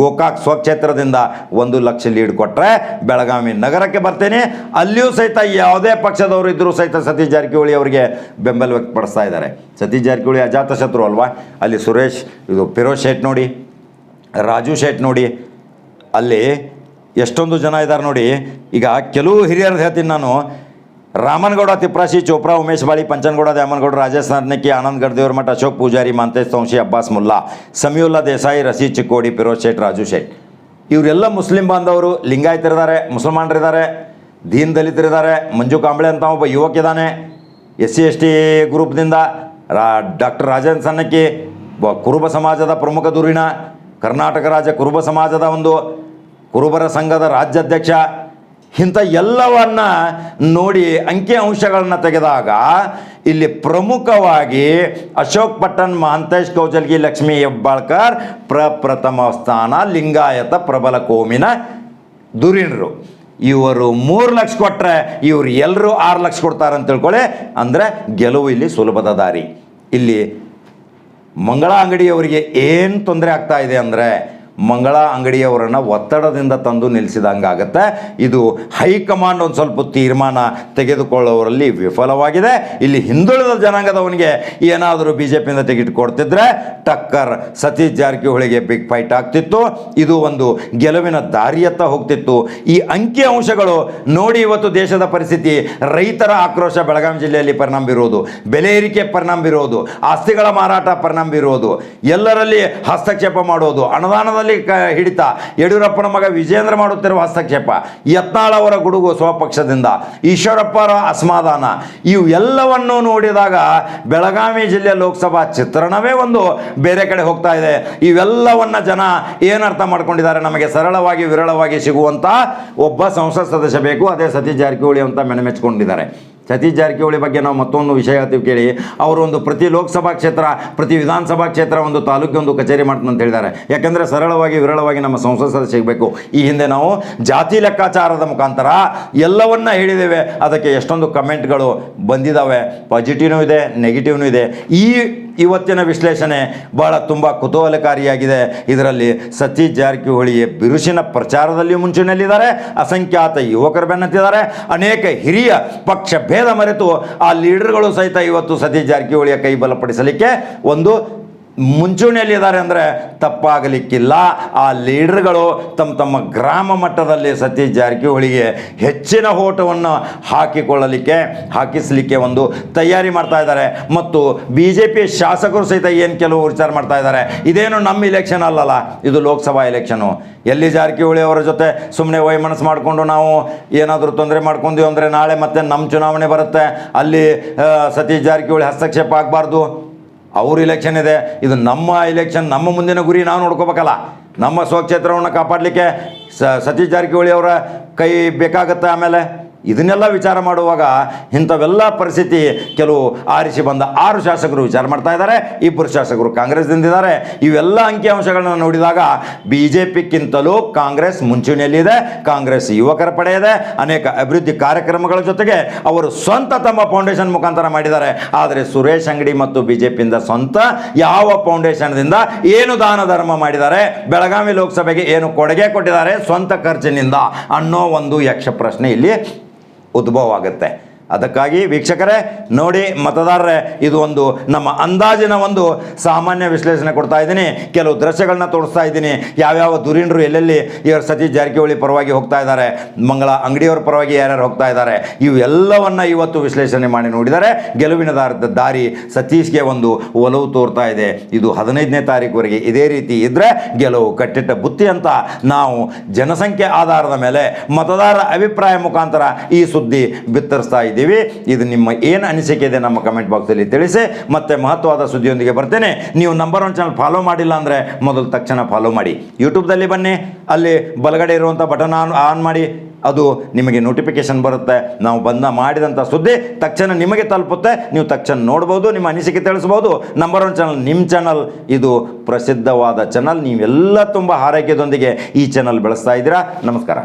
S1: ಗೋಕಾಕ್ ಸ್ವಕ್ಷೇತ್ರದಿಂದ ಒಂದು ಲಕ್ಷ ಲೀಡ್ ಕೊಟ್ಟರೆ ಬೆಳಗಾವಿ ನಗರಕ್ಕೆ ಬರ್ತೇನೆ. ಅಲ್ಲಿಯೂ ಸಹಿತ ಯಾವುದೇ ಪಕ್ಷದವರು ಇದ್ದರೂ ಸಹಿತ ಸತೀಶ್ ಜಾರಕಿಹೊಳಿ ಅವರಿಗೆ ಬೆಂಬಲ ವ್ಯಕ್ತಪಡಿಸ್ತಾ ಇದ್ದಾರೆ. ಸತೀಶ್ ಜಾರಕಿಹೊಳಿ ಅಜಾತ ಶತ್ರು ಅಲ್ವಾ? ಅಲ್ಲಿ ಸುರೇಶ್, ಇದು ಫಿರೋಜ್ ಶೇಟ್ ನೋಡಿ, ರಾಜು ಶೇಟ್ ನೋಡಿ, ಅಲ್ಲಿ ಎಷ್ಟೊಂದು ಜನ ಇದ್ದಾರೆ ನೋಡಿ. ಈಗ ಕೆಲವು ಹಿರಿಯರ್ದು ಹೇಳ್ತೀನಿ ನಾನು. ರಾಮನಗೌಡ, ತಿಪ್ರಾಶಿ ಚೋಪ್ರಾ, ಉಮೇಶ್ ಬಾಳಿ, ಪಂಚನಗೌಡ, ದ್ಯಾಮನಗೌಡ, ರಾಜೇಶ್ ನಾರ್ನಕ್ಕಿ, ಆನಂದ್ ಗಡ್ದೇವ್ರ ಮಠ, ಅಶೋಕ್ ಪೂಜಾರಿ, ಮಾಂತೇಶ್ ತೌಂಶಿ ಅಬ್ಬಾಸ್ ಮುಲ್ಲಾ ಸಮಿಯುಲ್ಲಾ ದೇಸಾಯಿ, ರಸಿ, ಚಿಕ್ಕೋಡಿ, ಫಿರೋಜ್ ಶೇಟ್, ರಾಜು ಶೇಟ್. ಇವರೆಲ್ಲ ಮುಸ್ಲಿಂ ಬಾಂಧವರು, ಲಿಂಗಾಯತರಿದ್ದಾರೆ, ಮುಸಲ್ಮಾನರಿದ್ದಾರೆ, ದೀನ್ ದಲಿತರಿದ್ದಾರೆ, ಮಂಜು ಕಾಂಬಳೆ ಅಂತ ಒಬ್ಬ ಯುವಕ ಇದ್ದಾನೆ. ಎಸ್ ಸಿ ಎಸ್ ಟಿ ಗ್ರೂಪ್ದಿಂದ ರಾ, ಡಾಕ್ಟರ್ ರಾಜೇಂದ್ರ ಸನ್ನಕ್ಕಿ ಕುರುಬ ಸಮಾಜದ ಪ್ರಮುಖ ಧುರೀಣ ಕರ್ನಾಟಕ ರಾಜ್ಯ ಕುರುಬ ಸಮಾಜದ ಒಂದು ಕುರುಬರ ಸಂಘದ ರಾಜ್ಯಾಧ್ಯಕ್ಷ, ಇಂಥ ಎಲ್ಲವನ್ನ ನೋಡಿ ಅಂಕಿ ಅಂಶಗಳನ್ನು ತೆಗೆದಾಗ ಇಲ್ಲಿ ಪ್ರಮುಖವಾಗಿ ಅಶೋಕ್ ಪಟ್ಟಣ್ ಮಹಾಂತೇಶ್ ಕೌಜಲ್ಗಿ, ಲಕ್ಷ್ಮೀ ಹೆಬ್ಬಾಳ್ಕರ್ ಪ್ರಪ್ರಥಮ ಸ್ಥಾನ, ಲಿಂಗಾಯತ, ಪ್ರಬಲ ಕೋಮಿನ ಧುರೀಣರು ಇವರು ಮೂರು ಲಕ್ಷ ಕೊಟ್ಟರೆ ಇವರು ಎಲ್ಲರೂ ಆರು ಲಕ್ಷ ಕೊಡ್ತಾರೆ ಅಂತ ತಿಳ್ಕೊಳ್ಳಿ ಅಂದರೆ ಗೆಲುವು ಇಲ್ಲಿ ಸುಲಭದ ದಾರಿ. ಇಲ್ಲಿ ಮಂಗಳ ಅಂಗಡಿಯವರಿಗೆ ಏನು ತೊಂದರೆ ಆಗ್ತಾ ಇದೆ ಅಂದರೆ ಮಂಗಳ ಅಂಗಡಿಯವರನ್ನು ಒತ್ತಡದಿಂದ ತಂದು ನಿಲ್ಲಿಸಿದಂಗಾಗತ್ತೆ. ಇದು ಹೈಕಮಾಂಡ್ ಒಂದು ಸ್ವಲ್ಪ ತೀರ್ಮಾನ ತೆಗೆದುಕೊಳ್ಳುವವರಲ್ಲಿ ವಿಫಲವಾಗಿದೆ. ಇಲ್ಲಿ ಹಿಂದುಳಿದ ಜನಾಂಗದವನಿಗೆ ಏನಾದರೂ ಬಿ ಜೆ ಪಿಯಿಂದ ಟಿಕೆಟ್ ಕೊಡ್ತಿದ್ರೆ ಟಕ್ಕರ್ ಸತೀಶ್ ಜಾರಕಿಹೊಳಿಗೆ ಬಿಗ್ ಫೈಟ್ ಆಗ್ತಿತ್ತು. ಇದು ಒಂದು ಗೆಲುವಿನ ದಾರಿಯತ್ತ ಹೋಗ್ತಿತ್ತು. ಈ ಅಂಕಿ ಅಂಶಗಳು ನೋಡಿ ಇವತ್ತು ದೇಶದ ಪರಿಸ್ಥಿತಿ, ರೈತರ ಆಕ್ರೋಶ ಬೆಳಗಾವಿ ಜಿಲ್ಲೆಯಲ್ಲಿ ಪರಿಣಾಮ ಬೀರುವುದು, ಬೆಲೆ ಏರಿಕೆ ಪರಿಣಾಮ ಬೀರುವುದು, ಆಸ್ತಿಗಳ ಮಾರಾಟ ಪರಿಣಾಮ ಬೀರುವುದು, ಎಲ್ಲರಲ್ಲಿ ಹಸ್ತಕ್ಷೇಪ ಮಾಡುವುದು, ಅನುದಾನದಲ್ಲಿ ಕ ಹಿಡಿತ. ಯಡಿಯೂರಪ್ಪನ ಮಗ ವಿಜೇಂದ್ರ ಮಾಡುತ್ತಿರುವ ಹಸ್ತಕ್ಷೇಪ. ಯತ್ನಾಳ್ ಅವರ ಗುಡುಗು ಸ್ವಪಕ್ಷದಿಂದ. ಈಶ್ವರಪ್ಪರ ಅಸಮಾಧಾನ. ಇವೆಲ್ಲವನ್ನು ನೋಡಿದಾಗ ಬೆಳಗಾವಿ ಜಿಲ್ಲೆಯ ಲೋಕಸಭಾ ಚಿತ್ರಣವೇ ಒಂದು ಬೇರೆ ಕಡೆ ಹೋಗ್ತಾ ಇದೆ. ಇವೆಲ್ಲವನ್ನ ಜನ ಏನರ್ಥ ಮಾಡ್ಕೊಂಡಿದ್ದಾರೆ? ನಮಗೆ ಸರಳವಾಗಿ, ವಿರಳವಾಗಿ ಸಿಗುವಂಥ ಒಬ್ಬ ಸಂಸತ್ ಸದಸ್ಯ ಬೇಕು. ಅದೇ ಸತೀಶ್ ಜಾರಕಿಹೊಳಿ ಅಂತ ಮೆನಮೆಚ್ಕೊಂಡಿದ್ದಾರೆ. ಸತೀಶ್ ಜಾರಕಿಹೊಳಿ ಬಗ್ಗೆ ನಾವು ಮತ್ತೊಂದು ವಿಷಯ ಹೇಳ್ತೀವಿ ಕೇಳಿ. ಅವರು ಒಂದು ಪ್ರತಿ ಲೋಕಸಭಾ ಕ್ಷೇತ್ರ, ಪ್ರತಿ ವಿಧಾನಸಭಾ ಕ್ಷೇತ್ರ ಒಂದು ತಾಲೂಕಿಗೆ ಒಂದು ಕಚೇರಿ ಮಾಡ್ತಾನೆ ಅಂತ ಹೇಳಿದ್ದಾರೆ. ಯಾಕಂದರೆ ಸರಳವಾಗಿ, ವಿರಳವಾಗಿ ನಮ್ಮ ಸಂಸತ್ ಸದಸ್ಯ ಸಿಗಬೇಕು. ಈ ಹಿಂದೆ ನಾವು ಜಾತಿ ಲೆಕ್ಕಾಚಾರದ ಮುಖಾಂತರ ಎಲ್ಲವನ್ನ ಹೇಳಿದ್ದೇವೆ. ಅದಕ್ಕೆ ಎಷ್ಟೊಂದು ಕಮೆಂಟ್ಗಳು ಬಂದಿದ್ದಾವೆ. ಪಾಸಿಟಿವ್ನೂ ಇದೆ, ನೆಗೆಟಿವ್ನೂ ಇದೆ. ಈ ಇವತ್ತಿನ ವಿಶ್ಲೇಷಣೆ ಬಹಳ ತುಂಬ ಕುತೂಹಲಕಾರಿಯಾಗಿದೆ. ಇದರಲ್ಲಿ ಸತೀಶ್ ಜಾರಕಿಹೊಳಿ ಬಿರುಸಿನ ಪ್ರಚಾರದಲ್ಲಿ ಮುಂಚೂಣಿಯಲ್ಲಿದ್ದಾರೆ. ಅಸಂಖ್ಯಾತ ಯುವಕರು ಬೆನ್ನತ್ತಿದ್ದಾರೆ. ಅನೇಕ ಹಿರಿಯ ಪಕ್ಷ ಭೇದ ಮರೆತು ಆ ಲೀಡರ್ಗಳು ಸಹಿತ ಇವತ್ತು ಸತೀಶ್ ಜಾರಕಿಹೊಳಿಯ ಕೈ ಬಲಪಡಿಸಲಿಕ್ಕೆ ಒಂದು ಮುಂಚೂಣಿಯಲ್ಲಿದ್ದಾರೆ ಅಂದರೆ ತಪ್ಪಾಗಲಿಕ್ಕಿಲ್ಲ. ಆ ಲೀಡರ್ಗಳು ತಮ್ಮ ತಮ್ಮ ಗ್ರಾಮ ಮಟ್ಟದಲ್ಲಿ ಸತೀಶ್ ಜಾರಕಿಹೊಳಿಗೆ ಹೆಚ್ಚಿನ ಓಟವನ್ನು ಹಾಕಿಕೊಳ್ಳಲಿಕ್ಕೆ, ಹಾಕಿಸಲಿಕ್ಕೆ ಒಂದು ತಯಾರಿ ಮಾಡ್ತಾ ಇದ್ದಾರೆ. ಮತ್ತು ಬಿ ಜೆ ಪಿ ಶಾಸಕರು ಸಹಿತ ಏನು ಕೆಲವು ವಿಚಾರ ಮಾಡ್ತಾ ಇದ್ದಾರೆ. ಇದೇನು ನಮ್ಮ ಇಲೆಕ್ಷನ್ ಅಲ್ಲಲ್ಲ, ಇದು ಲೋಕಸಭಾ ಎಲೆಕ್ಷನು ಎಲ್ಲಿ ಜಾರಕಿಹೊಳಿ ಅವರ ಜೊತೆ ಸುಮ್ಮನೆ ವೈಮನಸ್ಸು ಮಾಡಿಕೊಂಡು ನಾವು ಏನಾದರೂ ತೊಂದರೆ ಮಾಡ್ಕೊಂಡ್ವಿ ಅಂದರೆ ನಾಳೆ ಮತ್ತೆ ನಮ್ಮ ಚುನಾವಣೆ ಬರುತ್ತೆ. ಅಲ್ಲಿ ಸತೀಶ್ ಜಾರಕಿಹೊಳಿ ಹಸ್ತಕ್ಷೇಪ ಆಗಬಾರ್ದು. ಅವ್ರ ಇಲೆಕ್ಷನ್ ಇದೆ. ಇದು ನಮ್ಮ ಇಲೆಕ್ಷನ್ ನಮ್ಮ ಮುಂದಿನ ಗುರಿ ನಾವು ನೋಡ್ಕೋಬೇಕಲ್ಲ. ನಮ್ಮ ಸ್ವಕ್ಷೇತ್ರವನ್ನು ಕಾಪಾಡಲಿಕ್ಕೆ ಸತೀಶ್ ಜಾರಕಿಹೊಳಿ ಅವರ ಕೈ ಬೇಕಾಗತ್ತೆ ಆಮೇಲೆ? ಇದನ್ನೆಲ್ಲ ವಿಚಾರ ಮಾಡುವಾಗ ಇಂಥವೆಲ್ಲ ಪರಿಸ್ಥಿತಿ ಕೆಲವು ಆರಿಸಿ ಬಂದ ಆರು ಶಾಸಕರು ವಿಚಾರ ಮಾಡ್ತಾ ಇದ್ದಾರೆ, ಇಬ್ಬರು ಶಾಸಕರು ಕಾಂಗ್ರೆಸ್ದಿಂದಿದ್ದಾರೆ ಇವೆಲ್ಲ ಅಂಕಿಅಂಶಗಳನ್ನು ನೋಡಿದಾಗ ಬಿ ಜೆ ಪಿಗಿಂತಲೂ ಕಾಂಗ್ರೆಸ್ ಮುಂಚೂಣಿಯಲ್ಲಿದೆ, ಕಾಂಗ್ರೆಸ್ ಯುವಕರ ಪಡೆ ಇದೆ, ಅನೇಕ ಅಭಿವೃದ್ಧಿ ಕಾರ್ಯಕ್ರಮಗಳ ಜೊತೆಗೆ ಅವರು ಸ್ವಂತ ತಮ್ಮ ಫೌಂಡೇಶನ್ ಮುಖಾಂತರ ಮಾಡಿದ್ದಾರೆ. ಆದರೆ ಸುರೇಶ್ ಅಂಗಡಿ ಮತ್ತು ಬಿ ಜೆ ಪಿಯಿಂದ ಸ್ವಂತ ಯಾವ ಫೌಂಡೇಶನ್ದಿಂದ ಏನು ದಾನ ಧರ್ಮ ಮಾಡಿದ್ದಾರೆ, ಬೆಳಗಾವಿ ಲೋಕಸಭೆಗೆ ಏನು ಕೊಡುಗೆ ಕೊಟ್ಟಿದ್ದಾರೆ, ಸ್ವಂತ ಖರ್ಚಿನಿಂದ ಅನ್ನೋ ಒಂದು ಯಕ್ಷ ಪ್ರಶ್ನೆ ಇಲ್ಲಿ ಉದ್ಭವ ಆಗುತ್ತೆ ಅದಕ್ಕಾಗಿ ವೀಕ್ಷಕರೇ, ನೋಡಿ ಮತದಾರರೇ, ಇದು ಒಂದು ನಮ್ಮ ಅಂದಾಜಿನ ಒಂದು ಸಾಮಾನ್ಯ ವಿಶ್ಲೇಷಣೆ ಕೊಡ್ತಾ ಇದ್ದೀನಿ. ಕೆಲವು ದೃಶ್ಯಗಳನ್ನ ತೋರಿಸ್ತಾ ಇದ್ದೀನಿ. ಯಾವ್ಯಾವ ಧುರೀಣರು ಎಲ್ಲೆಲ್ಲಿ ಇವರು ಸತೀಶ್ ಜಾರಕಿಹೊಳಿ ಪರವಾಗಿ ಹೋಗ್ತಾ ಇದ್ದಾರೆ, ಮಂಗಳ ಅಂಗಡಿಯವರ ಪರವಾಗಿ ಯಾರ್ಯಾರು ಹೋಗ್ತಾ ಇದ್ದಾರೆ, ಇವೆಲ್ಲವನ್ನ ಇವತ್ತು ವಿಶ್ಲೇಷಣೆ ಮಾಡಿ ನೋಡಿದರೆ ಗೆಲುವಿನ ದಾರಿ ಸತೀಶ್ಗೆ ಒಂದು ಒಲವು ತೋರ್ತಾ ಇದೆ. ಇದು ಹದಿನೈದನೇ ತಾರೀಕುವರೆಗೆ ಇದೇ ರೀತಿ ಇದ್ದರೆ ಗೆಲುವು ಕಟ್ಟಿಟ್ಟ ಬುತ್ತಿ ಅಂತ ನಾವು ಜನಸಂಖ್ಯೆ ಆಧಾರದ ಮೇಲೆ ಮತದಾರರ ಅಭಿಪ್ರಾಯ ಮುಖಾಂತರ ಈ ಸುದ್ದಿ ಬಿತ್ತರಿಸ್ತಾ ಇದ್ದೀವಿ. ಇದು ನಿಮ್ಮ ಏನು ಅನಿಸಿಕೆ ಇದೆ ನಮ್ಮ ಕಮೆಂಟ್ ಬಾಕ್ಸಲ್ಲಿ ತಿಳಿಸಿ. ಮತ್ತೆ ಮಹತ್ವವಾದ ಸುದ್ದಿಯೊಂದಿಗೆ ಬರ್ತೇನೆ. ನೀವು ನಂಬರ್ ಒನ್ ಚಾನಲ್ ಫಾಲೋ ಮಾಡಿಲ್ಲ ಅಂದರೆ ಮೊದಲು ತಕ್ಷಣ ಫಾಲೋ ಮಾಡಿ. ಯೂಟ್ಯೂಬ್ದಲ್ಲಿ ಬನ್ನಿ. ಅಲ್ಲಿ ಬಲಗಡೆ ಇರುವಂಥ ಬಟನ್ ಆನ್ ಆನ್ ಮಾಡಿ. ಅದು ನಿಮಗೆ ನೋಟಿಫಿಕೇಶನ್ ಬರುತ್ತೆ. ನಾವು ಬಂದ ಮಾಡಿದಂಥ ಸುದ್ದಿ ತಕ್ಷಣ ನಿಮಗೆ ತಲುಪುತ್ತೆ. ನೀವು ತಕ್ಷಣ ನೋಡ್ಬೋದು, ನಿಮ್ಮ ಅನಿಸಿಕೆ ತಿಳಿಸ್ಬೋದು. ನಂಬರ್ ಒನ್ ಚಾನಲ್ ನಿಮ್ಮ ಚಾನಲ್ ಇದು ಪ್ರಸಿದ್ಧವಾದ ಚಾನಲ್ ನೀವೆಲ್ಲ ತುಂಬ ಹಾರೈಕೆದೊಂದಿಗೆ ಈ ಚಾನಲ್ ಬೆಳೆಸ್ತಾ ಇದ್ದೀರಾ. ನಮಸ್ಕಾರ.